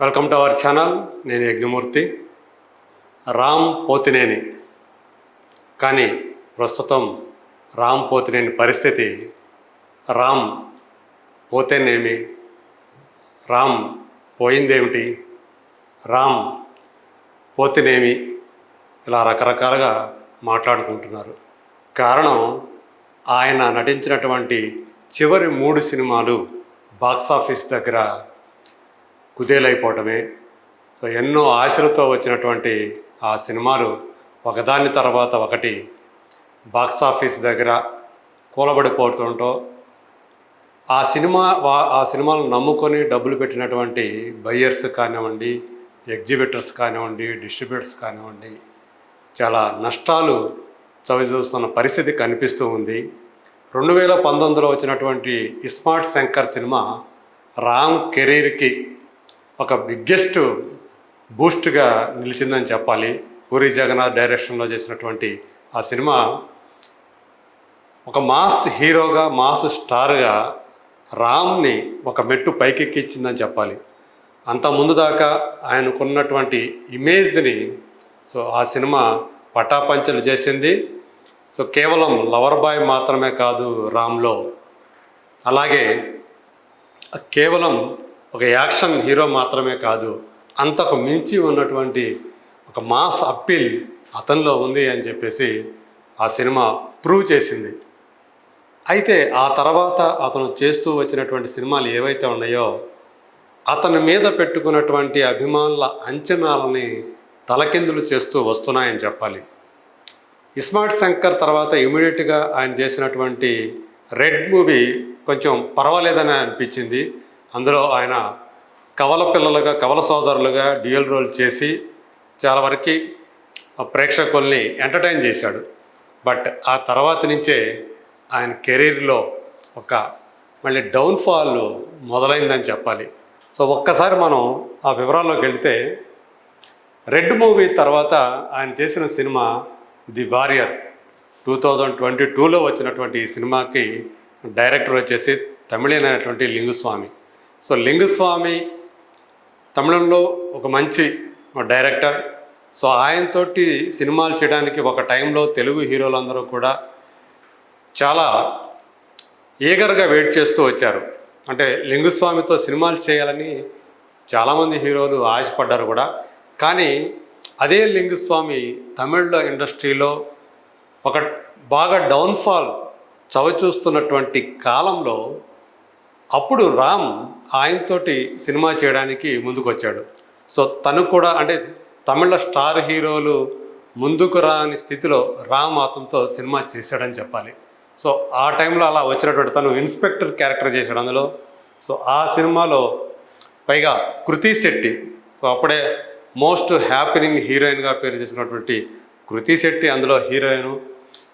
Welcome to our channel నేను యజ్ఞమూర్తి. రామ్ పోతినేని. కానీ ప్రస్తుతం రామ్ పోతినేని పరిస్థితి రామ్ పోతేనేమి? రామ్ పోయిందేమిటి? రామ్ పోతినేమి? ఇలా రకరకాలుగా మాట్లాడుకుంటున్నారు. కారణం ఆయన నటించినటువంటి చివరి మూడు సినిమాలు బాక్సాఫీస్ దగ్గర కుదేలైపోవటమే సో ఎన్నో ఆశలతో వచ్చినటువంటి ఆ సినిమాలు ఒకదాని తర్వాత ఒకటి బాక్స్ ఆఫీస్ దగ్గర కూలబడిపోతుంటో ఆ సినిమా ఆ సినిమాలను నమ్ముకొని డబ్బులు పెట్టినటువంటి బయ్యర్స్ కానివ్వండి ఎగ్జిబిటర్స్ కానివ్వండి డిస్ట్రిబ్యూటర్స్ కానివ్వండి చాలా నష్టాలు చవిచూస్తున్న పరిస్థితి కనిపిస్తూ ఉంది. రెండు వేల పంతొమ్మిదిలో వచ్చినటువంటి ఇస్మార్ట్ శంకర్ సినిమా రామ్ కెరీర్కి ఒక బిగ్గెస్ట్ బూస్ట్గా నిలిచిందని చెప్పాలి. పూరి జగన్నాథ్ డైరెక్షన్లో చేసినటువంటి ఆ సినిమా ఒక మాస్ హీరోగా మాస్ స్టార్గా రామ్ని ఒక మెట్టు పైకెక్కించిందని చెప్పాలి. అంత ముందు దాకా ఆయనకున్నటువంటి ఇమేజ్ని సో ఆ సినిమా పటాపంచలు చేసింది. సో కేవలం లవర్ బాయ్ మాత్రమే కాదు రామ్లో. అలాగే కేవలం ఒక యాక్షన్ హీరో మాత్రమే కాదు అంతకు మించి ఉన్నటువంటి ఒక మాస్ అప్పీల్ అతనిలో ఉంది అని చెప్పేసి ఆ సినిమా ప్రూవ్ చేసింది. అయితే ఆ తర్వాత అతను చేస్తూ వచ్చినటువంటి సినిమాలు ఏవైతే ఉన్నాయో అతని మీద పెట్టుకున్నటువంటి అభిమానుల అంచనాలని తలకిందులు చేస్తూ వస్తున్నాయని చెప్పాలి. ఇస్మార్ట్ శంకర్ తర్వాత ఇమీడియట్గా ఆయన చేసినటువంటి రెడ్ మూవీ కొంచెం పర్వాలేదని అనిపించింది. అందులో ఆయన కవల పిల్లలుగా కవల సోదరులుగా డ్యూయల్ రోల్ చేసి చాలా వరకు ప్రేక్షకుల్ని ఎంటర్టైన్ చేశాడు. బట్ ఆ తర్వాత నుంచే ఆయన కెరీర్లో ఒక మళ్ళీ డౌన్ఫాల్ మొదలైందని చెప్పాలి. సో ఒక్కసారి మనం ఆ వివరాల్లోకి వెళ్తే రెడ్ మూవీ తర్వాత ఆయన చేసిన cinema the warrior two thousand twenty టూలో వచ్చినటువంటి ఈ సినిమాకి డైరెక్టర్ వచ్చేసి తమిళైనటువంటి లింగుస్వామి. సో లింగుస్వామి తమిళంలో ఒక మంచి డైరెక్టర్. సో ఆయనతోటి సినిమాలు చేయడానికి ఒక టైంలో తెలుగు హీరోలందరూ కూడా చాలా ఈగర్గా వెయిట్ చేస్తూ వచ్చారు. అంటే లింగుస్వామితో సినిమాలు చేయాలని చాలామంది హీరోలు ఆశపడ్డారు కూడా. కానీ అదే లింగుస్వామి తమిళ ఇండస్ట్రీలో ఒక బాగా డౌన్ఫాల్ చవచూస్తున్నటువంటి కాలంలో అప్పుడు రామ్ ఆయనతోటి సినిమా చేయడానికి ముందుకొచ్చాడు. సో తను కూడా అంటే తమిళ స్టార్ హీరోలు ముందుకు రాని స్థితిలో రామ్ అతనితో సినిమా చేశాడని చెప్పాలి. సో ఆ టైంలో అలా వచ్చినటువంటి తను ఇన్స్పెక్టర్ క్యారెక్టర్ చేశాడు అందులో. సో ఆ సినిమాలో పైగా కృతి శెట్టి సో అప్పుడే మోస్ట్ హ్యాపీనింగ్ హీరోయిన్గా పేరు చేసినటువంటి కృతి శెట్టి అందులో హీరోయిన్.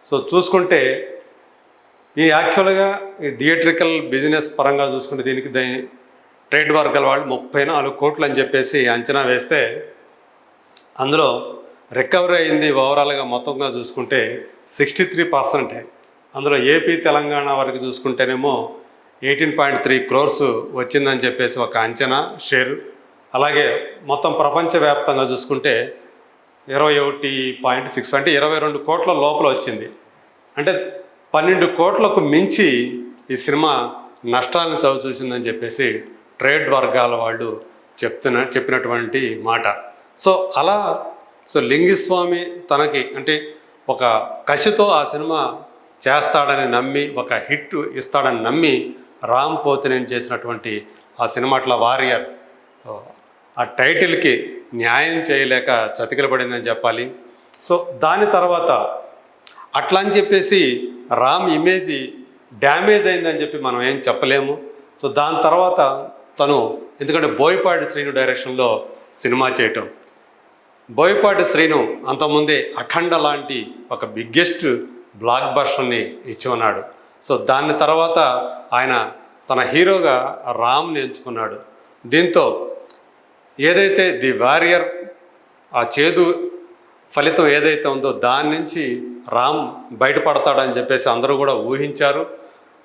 సో చూసుకుంటే ఈ యాక్చువల్గా ఈ థియేట్రికల్ బిజినెస్ పరంగా చూసుకుంటే దీనికి దే- ట్రేడ్ వర్గాల వాళ్ళు ముప్పై నాలుగు కోట్లు అని చెప్పేసి అంచనా వేస్తే అందులో రికవరీ అయింది ఓవరాల్గా మొత్తంగా చూసుకుంటే సిక్స్టీ త్రీ పర్సెంటే. అందులో ఏపీ తెలంగాణ వరకు చూసుకుంటేనేమో ఎయిటీన్ పాయింట్ త్రీ క్రోర్స్ వచ్చిందని చెప్పేసి ఒక అంచనా షేర్. అలాగే మొత్తం ప్రపంచవ్యాప్తంగా చూసుకుంటే ఇరవై ఒకటి పాయింట్ సిక్స్ అంటే ఇరవై రెండు కోట్ల లోపల వచ్చింది. అంటే పన్నెండు కోట్లకు మించి ఈ సినిమా నష్టాలను చవి చూసిందని చెప్పేసి ట్రేడ్ వర్గాల వాళ్ళు చెప్తున్న చెప్పినటువంటి మాట. సో అలా సో లింగిస్వామి తనకి అంటే ఒక కసితో ఆ సినిమా చేస్తాడని నమ్మి ఒక హిట్ ఇస్తాడని నమ్మి రామ్ పోతినేని చేసినటువంటి ఆ సినిమాట్ల వారియర్. ఆ టైటిల్కి న్యాయం చేయలేక చతికిలబడిందని చెప్పాలి. సో దాని తర్వాత అట్లా అని చెప్పేసి రామ్ ఇమేజ్ డ్యామేజ్ అయిందని చెప్పి మనం ఏం చెప్పలేము. సో దాని తర్వాత తను ఎందుకంటే బోయపాటి శ్రీను డైరెక్షన్లో సినిమా చేయటం. బోయపాటి శ్రీను అంతకుముందే అఖండ లాంటి ఒక బిగ్గెస్ట్ బ్లాక్ బస్టర్ని ఇచ్చి ఉన్నాడు సో దాని తర్వాత ఆయన తన హీరోగా రామ్ని ఎంచుకున్నాడు. దీంతో ఏదైతే ది వారియర్ ఆ చేదు ఫలితం ఏదైతే ఉందో దాని నుంచి రామ్ బయటపడతాడని చెప్పేసి అందరూ కూడా ఊహించారు.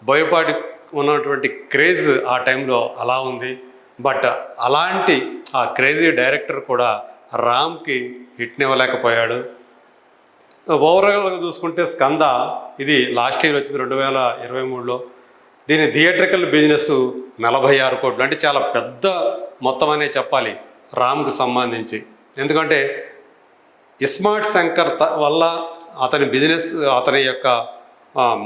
బోయపాటి ఉన్నటువంటి క్రేజ్ ఆ టైంలో అలా ఉంది. బట్ అలాంటి ఆ క్రేజీ డైరెక్టర్ కూడా రామ్కి హిట్నివ్వలేకపోయాడు ఓవరాల్గా చూసుకుంటే స్కంద ఇది లాస్ట్ ఇయర్ వచ్చింది రెండు వేల ఇరవై మూడులో. దీని థియేట్రికల్ బిజినెస్ నలభై ఆరు కోట్లు. అంటే చాలా పెద్ద మొత్తం అనే చెప్పాలి రామ్కి సంబంధించి. ఎందుకంటే ఇస్మార్ట్ శంకర్ త- వల్ల అతని బిజినెస్ అతని యొక్క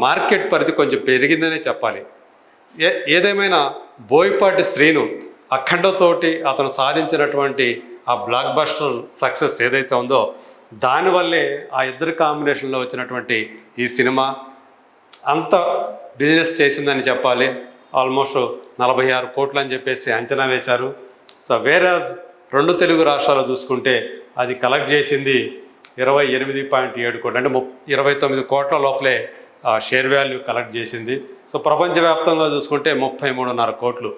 మార్కెట్ పరిధి కొంచెం పెరిగిందనే చెప్పాలి. ఏ ఏదేమైనా బోయపాటి శ్రీను అఖండతోటి అతను సాధించినటువంటి ఆ బ్లాక్ బస్టర్ సక్సెస్ ఏదైతే ఉందో దానివల్లే ఆ ఇద్దరు కాంబినేషన్లో వచ్చినటువంటి ఈ సినిమా అంత బిజినెస్ చేసిందని చెప్పాలి. ఆల్మోస్ట్ నలభై ఆరు కోట్లు అని చెప్పేసి అంచనా వేశారు. సో వేరే రెండు తెలుగు రాష్ట్రాలు చూసుకుంటే అది కలెక్ట్ చేసింది ఇరవై ఎనిమిది పాయింట్ ఏడు కోట్లు. అంటే ముప్ ఇరవై తొమ్మిది కోట్ల లోపలే ఆ షేర్ వాల్యూ కలెక్ట్ చేసింది. సో ప్రపంచవ్యాప్తంగా చూసుకుంటే ముప్పై మూడున్నర కోట్లు.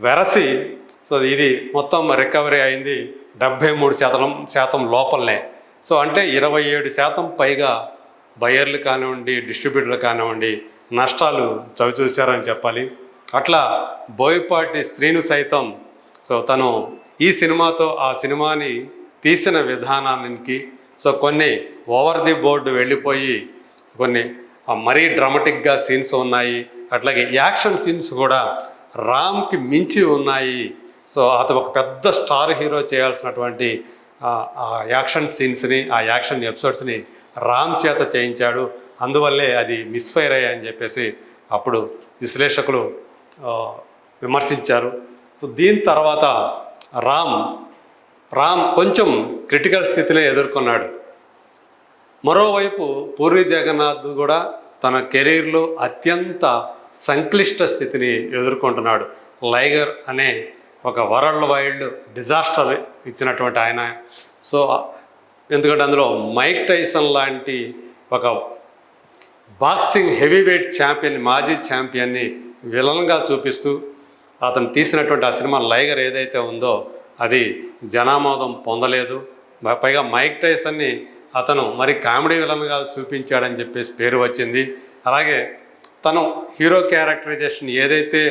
వెరసి సో ఇది మొత్తం రికవరీ అయింది డెబ్భై మూడు శాతం శాతం లోపలనే. సో అంటే ఇరవై ఏడు శాతం పైగా బయర్లు కానివ్వండి డిస్ట్రిబ్యూటర్లు కానివ్వండి నష్టాలు చవిచూశారని చెప్పాలి. అట్లా బోయపాటి శ్రీను సైతం సో తను ఈ సినిమాతో ఆ సినిమాని తీసిన విధానానికి సో కొన్ని ఓవర్ ది బోర్డు వెళ్ళిపోయి కొన్ని మరీ డ్రామాటిక్గా సీన్స్ ఉన్నాయి. అట్లాగే యాక్షన్ సీన్స్ కూడా రామ్కి మించి ఉన్నాయి. సో అతను ఒక పెద్ద స్టార్ హీరో చేయాల్సినటువంటి ఆ, యాక్షన్ సీన్స్ని ఆ యాక్షన్ ఎపిసోడ్స్ని రామ్ చేత చేయించాడు. అందువల్లే అది మిస్ఫైర్ అయ్యాయని చెప్పేసి అప్పుడు విశ్లేషకులు విమర్శించారు. సో దీని తర్వాత రామ్ రామ్ కొంచెం క్రిటికల్ స్థితిలో ఎదుర్కొన్నాడు. మరోవైపు పూరి జగన్నాథ్ కూడా తన కెరీర్లో అత్యంత సంక్లిష్ట స్థితిని ఎదుర్కొంటున్నాడు. లైగర్ అనే ఒక వరల్డ్ వైల్డ్ డిజాస్టర్ ఇచ్చినటువంటి ఆయన. సో ఎందుకంటే అందులో మైక్ టైసన్ లాంటి ఒక బాక్సింగ్ హెవీ వెయిట్ ఛాంపియన్ మాజీ ఛాంపియన్ని విలన్గా చూపిస్తూ అతను తీసినటువంటి ఆ సినిమా లైగర్ ఏదైతే ఉందో అది జనామోదం పొందలేదు. పైగా మైక్ టైసన్ని అతను మరి కామెడీ విలన్గా చూపించాడని చెప్పేసి పేరు వచ్చింది. అలాగే తను హీరో క్యారెక్టరైజేషన్ ఏదైతే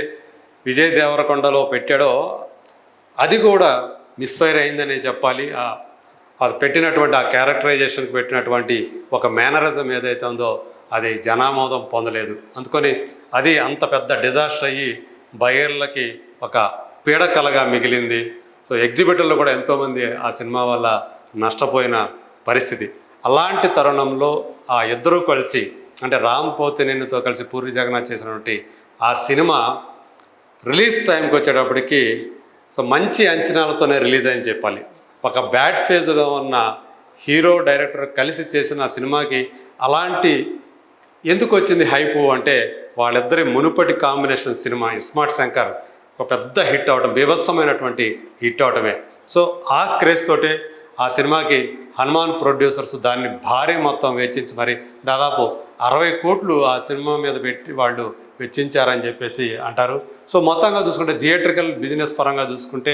విజయ్ దేవరకొండలో పెట్టాడో అది కూడా మిస్ఫైర్ అయిందనే చెప్పాలి. అది పెట్టినటువంటి ఆ క్యారెక్టరైజేషన్కి పెట్టినటువంటి ఒక మేనరిజం ఏదైతే ఉందో అది జనామోదం పొందలేదు. అందుకని అది అంత పెద్ద డిజాస్టర్ అయ్యి బయర్లకి ఒక పీడకలగా మిగిలింది. సో ఎగ్జిబిటర్లు కూడా ఎంతోమంది ఆ సినిమా వల్ల నష్టపోయిన పరిస్థితి. అలాంటి తరుణంలో ఆ ఇద్దరూ కలిసి అంటే రామ్ పోతినేనితో కలిసి పూరి జగన్నాథ్ చేసినటువంటి ఆ సినిమా రిలీజ్ టైంకి వచ్చేటప్పటికి సో మంచి అంచనాలతోనే రిలీజ్ అని చెప్పాలి. ఒక బ్యాడ్ ఫేజ్లో ఉన్న హీరో డైరెక్టర్ కలిసి చేసిన సినిమాకి అలాంటి ఎందుకు వచ్చింది హైపు అంటే వాళ్ళిద్దరి మునుపటి కాంబినేషన్ సినిమా ఇస్మార్ట్ శంకర్ ఒక పెద్ద హిట్ అవడం బీభత్సమైనటువంటి హిట్ అవటమే. సో ఆ క్రేజ్ తోటే ఆ సినిమాకి హనుమాన్ ప్రొడ్యూసర్స్ దాన్ని భారీ మొత్తం వెచ్చించి మరి దాదాపు అరవై కోట్లు ఆ సినిమా మీద పెట్టి వాళ్ళు వెచ్చించారని చెప్పేసి అంటారు. సో మొత్తంగా చూసుకుంటే థియేట్రికల్ బిజినెస్ పరంగా చూసుకుంటే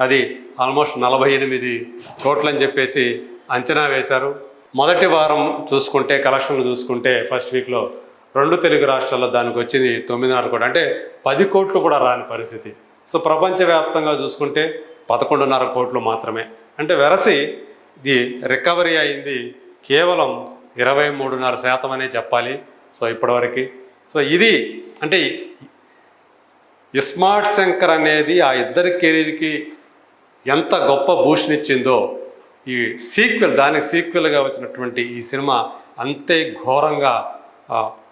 అది ఆల్మోస్ట్ నలభై ఎనిమిది కోట్లని చెప్పేసి అంచనా వేశారు. మొదటి వారం చూసుకుంటే కలెక్షన్లు చూసుకుంటే ఫస్ట్ వీక్లో రెండు తెలుగు రాష్ట్రాల్లో దానికి వచ్చింది తొమ్మిదిన్నర కోట్లు. అంటే పది కోట్లు కూడా రాని పరిస్థితి. సో ప్రపంచవ్యాప్తంగా చూసుకుంటే పదకొండున్నర కోట్లు మాత్రమే. అంటే వెరసి ఇది రికవరీ అయింది కేవలం ఇరవై మూడున్నర శాతం అనే చెప్పాలి. సో ఇప్పటివరకు. సో ఇది అంటే ఇస్మార్ట్ శంకర్ అనేది ఆ ఇద్దరి కెరీర్కి ఎంత గొప్ప భూషణ్ ఇచ్చిందో ఈ సీక్వెల్ దానికి సీక్వెల్గా వచ్చినటువంటి ఈ సినిమా అంతే ఘోరంగా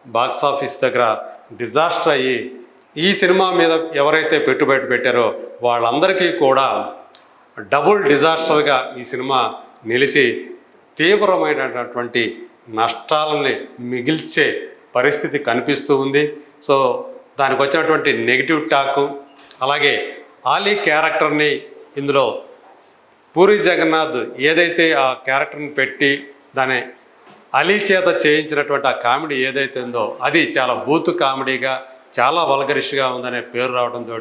బాక్స్ ఆఫీస్ దగ్గర డిజాస్టర్ అయ్యి ఈ సినిమా మీద ఎవరైతే పెట్టుబడి పెట్టారో వాళ్ళందరికీ కూడా డబుల్ డిజాస్టర్గా ఈ సినిమా నిలిచి తీవ్రమైనటువంటి నష్టాలని మిగిల్చే పరిస్థితి కనిపిస్తూ ఉంది. సో దానికి వచ్చినటువంటి నెగిటివ్ టాక్ అలాగే ఆలీ క్యారెక్టర్ని ఇందులో పూరి జగన్నాథ్ ఏదైతే ఆ క్యారెక్టర్ని పెట్టి దాని అలీ చేత చేయించినటువంటి ఆ కామెడీ ఏదైతే ఉందో అది చాలా బూత్ కామెడీగా చాలా వల్గరిష్గా ఉందనే పేరు రావడంతో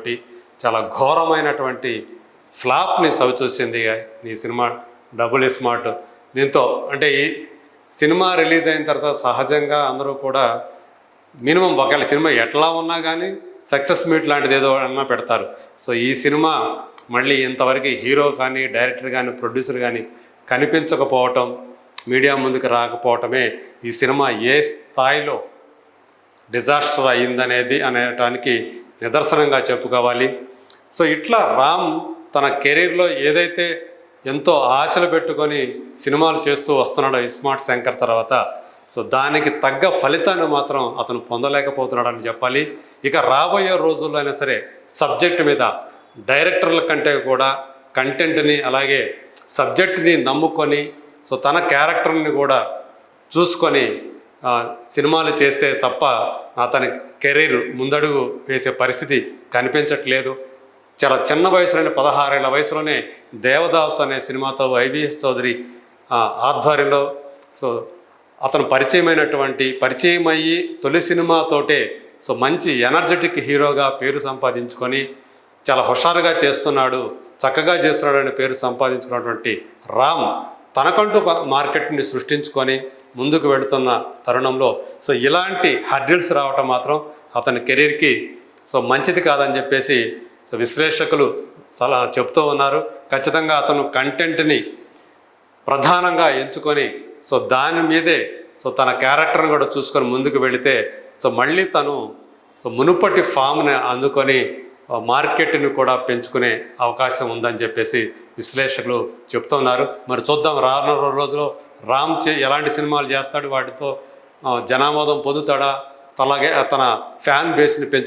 చాలా ఘోరమైనటువంటి ఫ్లాప్ని సవిచూసింది ఈ సినిమా డబుల్ స్మార్ట్. దీంతో అంటే ఈ సినిమా రిలీజ్ అయిన తర్వాత సహజంగా అందరూ కూడా మినిమం ఒకవేళ సినిమా ఎట్లా ఉన్నా కానీ సక్సెస్ మీట్ లాంటిది ఏదో అన్నా పెడతారు. సో ఈ సినిమా మళ్ళీ ఇంతవరకు హీరో కానీ డైరెక్టర్ కానీ ప్రొడ్యూసర్ కానీ కనిపించకపోవటం మీడియా ముందుకు రాకపోవటమే ఈ సినిమా ఏ స్థాయిలో డిజాస్టర్ అయ్యిందనేది అనేటానికి నిదర్శనంగా చెప్పుకోవాలి. సో ఇట్లా రామ్ తన కెరీర్లో ఏదైతే ఎంతో ఆశలు పెట్టుకొని సినిమాలు చేస్తూ వస్తున్నాడో ఇస్మార్ట్ శంకర్ తర్వాత సో దానికి తగ్గ ఫలితాన్ని మాత్రం అతను పొందలేకపోతున్నాడని చెప్పాలి. ఇక రాబోయే రోజుల్లో అయినా సరే సబ్జెక్ట్ మీద డైరెక్టర్ల కంటే కూడా కంటెంట్ని అలాగే సబ్జెక్ట్ని నమ్ముకొని సో తన క్యారెక్టర్ని కూడా చూసుకొని సినిమాలు చేస్తే తప్ప అతని కెరీర్ ముందడుగు వేసే పరిస్థితి కనిపించట్లేదు. చాలా చిన్న వయసులోనే పదహారేళ్ళ వయసులోనే దేవదాస్ అనే సినిమాతో వైవిఎస్ చౌదరి ఆధ్వర్యంలో సో అతను పరిచయమైనటువంటి పరిచయం అయ్యి తొలి సినిమాతోటే సో మంచి ఎనర్జెటిక్ హీరోగా పేరు సంపాదించుకొని చాలా హుషారుగా చేస్తున్నాడు చక్కగా చేస్తున్నాడు అనే పేరు సంపాదించుకున్నటువంటి రామ్ తనకంటూ ఒక మార్కెట్ని సృష్టించుకొని ముందుకు వెళుతున్న తరుణంలో సో ఇలాంటి హర్డిల్స్ రావటం మాత్రం అతని కెరీర్కి సో మంచిది కాదని చెప్పేసి సో విశ్లేషకులు సలహా చెప్తూ ఉన్నారు. ఖచ్చితంగా అతను కంటెంట్ని ప్రధానంగా ఎంచుకొని సో దాని మీదే సో తన క్యారెక్టర్ని కూడా చూసుకొని ముందుకు వెళితే సో మళ్ళీ తను సో మునుపటి ఫామ్ని అందుకొని మార్కెట్ని కూడా పెంచుకునే అవకాశం ఉందని చెప్పేసి విశ్లేషకులు చెప్తున్నారు. మరి చూద్దాం రానున్న రోజుల్లో రామ్ చే ఎలాంటి సినిమాలు చేస్తాడు? వాటితో జనామోదం పొందుతాడా? అలాగే తన ఫ్యాన్ బేస్ని పెంచు